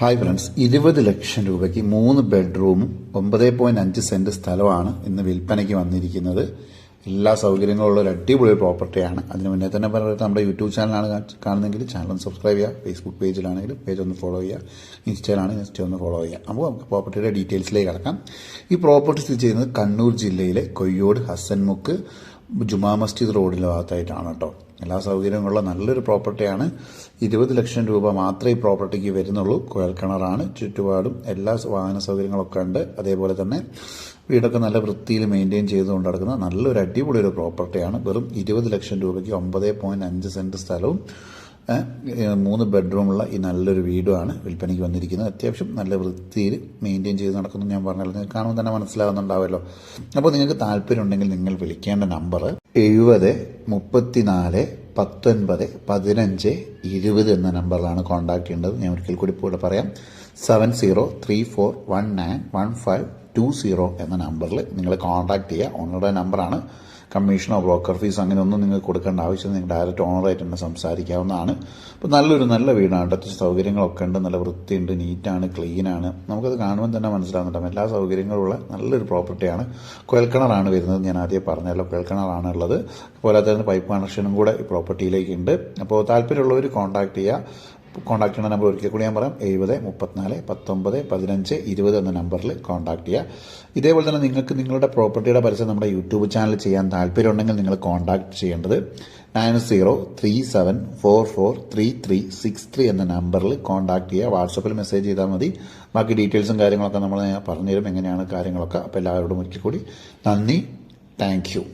Hi friends ഇരുപത് ലക്ഷം രൂപയ്ക്ക് മൂന്ന് ബെഡ്റൂമും ഒമ്പത് പോയിന്റ് അഞ്ച് സെന്റ് സ്ഥലമാണ് ഇന്ന് വിൽപ്പനയ്ക്ക് വന്നിരിക്കുന്നത്. എല്ലാ സൗകര്യങ്ങളുള്ള ഒരു അടിപൊളി പ്രോപ്പർട്ടിയാണ് അതിന് മുന്നേ തന്നെ പറയുന്നത് നമ്മുടെ യൂട്യൂബ് ചാനലാണ് കാണുന്നതെങ്കിൽ ചാനൽ ഒന്ന് സബ്സ്ക്രൈബ് ചെയ്യുക. ഫേസ്ബുക്ക് പേജിലാണെങ്കിൽ പേജ് ഒന്ന് ഫോളോ ചെയ്യുക. ഇൻസ്റ്റയിലാണെങ്കിൽ ഇൻസ്റ്റ ഒന്ന് ഫോളോ ചെയ്യുക. അപ്പോൾ നമുക്ക് പ്രോപ്പർട്ടിയുടെ ഡീറ്റെയിൽസിലേക്ക് കിടക്കാം. ഈ പ്രോപ്പർട്ടി സ്ഥിതി ചെയ്യുന്നത് കണ്ണൂർ ജില്ലയിലെ കൊയ്യോട് ഹസൻമുക്ക് ജുമാ മസ്ജിദ് റോഡിലെ ഭാഗത്തായിട്ടാണ് കേട്ടോ. എല്ലാ സൗകര്യങ്ങളുള്ള നല്ലൊരു പ്രോപ്പർട്ടിയാണ്. ഇരുപത് ലക്ഷം രൂപ മാത്രമേ ഈ പ്രോപ്പർട്ടിക്ക് വരുന്നുള്ളൂ. കുഴൽക്കിണറാണ് ചുറ്റുപാടും എല്ലാ വാഹന സൗകര്യങ്ങളൊക്കെ ഉണ്ട്. അതേപോലെ തന്നെ വീടൊക്കെ നല്ല വൃത്തിയിൽ മെയിന്റെയിൻ ചെയ്തുകൊണ്ട് നടക്കുന്ന നല്ലൊരു അടിപൊളി ഒരു പ്രോപ്പർട്ടിയാണ്. വെറും ഇരുപത് ലക്ഷം രൂപയ്ക്ക് ഒമ്പത് പോയിന്റ് അഞ്ച് സെന്റ് സ്ഥലവും മൂന്ന് ബെഡ്റൂമുള്ള ഈ നല്ലൊരു വീടുമാണ് വിൽപ്പനയ്ക്ക് വന്നിരിക്കുന്നത്. അത്യാവശ്യം നല്ല വൃത്തിയിൽ മെയിന്റെയിൻ ചെയ്ത് നടക്കുന്നു ഞാൻ പറഞ്ഞല്ലോ. നിങ്ങൾക്ക് കാണുമ്പോൾ തന്നെ മനസ്സിലാവുന്നുണ്ടാവുമല്ലോ. അപ്പോൾ നിങ്ങൾക്ക് താല്പര്യം ഉണ്ടെങ്കിൽ നിങ്ങൾ വിളിക്കേണ്ട നമ്പർ എഴുപത് മുപ്പത്തിനാല് പത്തൊൻപത് പതിനഞ്ച് ഇരുപത് എന്ന നമ്പറിലാണ് കോൺടാക്ട് ചെയ്യേണ്ടത്. ഞാൻ ഒരിക്കൽ കൂടി കൂടെ പറയാം. Seven zero three four one nine one five two zero എന്ന നമ്പറിൽ നിങ്ങൾ കോൺടാക്ട് ചെയ്യുക ഓണറുടെ നമ്പറാണ്. കമ്മീഷനോ ബ്രോക്കർ ഫീസ് അങ്ങനെ ഒന്നും നിങ്ങൾക്ക് കൊടുക്കേണ്ട ആവശ്യം നിങ്ങൾ ഡയറക്റ്റ് ഓണറായിട്ട് തന്നെ സംസാരിക്കാവുന്നതാണ്. അപ്പോൾ നല്ലൊരു നല്ല വീടാണ് അത്യാവശ്യം സൗകര്യങ്ങളൊക്കെ ഉണ്ട്. നല്ല വൃത്തിയുണ്ട് നീറ്റാണ് ക്ലീനാണ് നമുക്കത് കാണുമ്പോൾ തന്നെ മനസ്സിലാകുന്നുണ്ടാവും എല്ലാ സൗകര്യങ്ങളുള്ള നല്ലൊരു പ്രോപ്പർട്ടിയാണ് കുഴൽക്കിണറാണ് വരുന്നത്. ഞാൻ ആദ്യം പറഞ്ഞല്ലോ കുഴൽക്കിണറാണ് ഉള്ളത്. പോരാതെ തന്നെ പൈപ്പ് കണക്ഷനും കൂടെ ഈ പ്രോപ്പർട്ടിയിലേക്ക് ഉണ്ട്. അപ്പോൾ താല്പര്യമുള്ളവർ കോൺടാക്ട് ചെയ്യുക കോൺടാക്ട് ചെയ്യുന്ന നമ്പർ ഒരിക്കൽ കൂടി ഞാൻ പറയാം. എഴുപത് മുപ്പത്തിനാല് പത്തൊമ്പത് പതിനഞ്ച് ഇരുപത് എന്ന നമ്പറിൽ കോൺടാക്ട് ചെയ്യുക. ഇതേപോലെ തന്നെ നിങ്ങൾക്ക് നിങ്ങളുടെ പ്രോപ്പർട്ടിയുടെ പരസ്യം നമ്മുടെ യൂട്യൂബ് ചാനൽ ചെയ്യാൻ താല്പര്യമുണ്ടെങ്കിൽ നിങ്ങൾ കോൺടാക്ട് ചെയ്യേണ്ടത് nine zero three seven four four three three six three എന്ന നമ്പറിൽ കോൺടാക്ട് ചെയ്യുക. വാട്സപ്പിൽ മെസ്സേജ് ചെയ്താൽ മതി. ബാക്കി ഡീറ്റെയിൽസും കാര്യങ്ങളൊക്കെ നമ്മൾ പറഞ്ഞുതരും. എങ്ങനെയാണ് കാര്യങ്ങളൊക്കെ? അപ്പോൾ എല്ലാവരോടും ഒരിക്കൽ കൂടി നന്ദി. താങ്ക്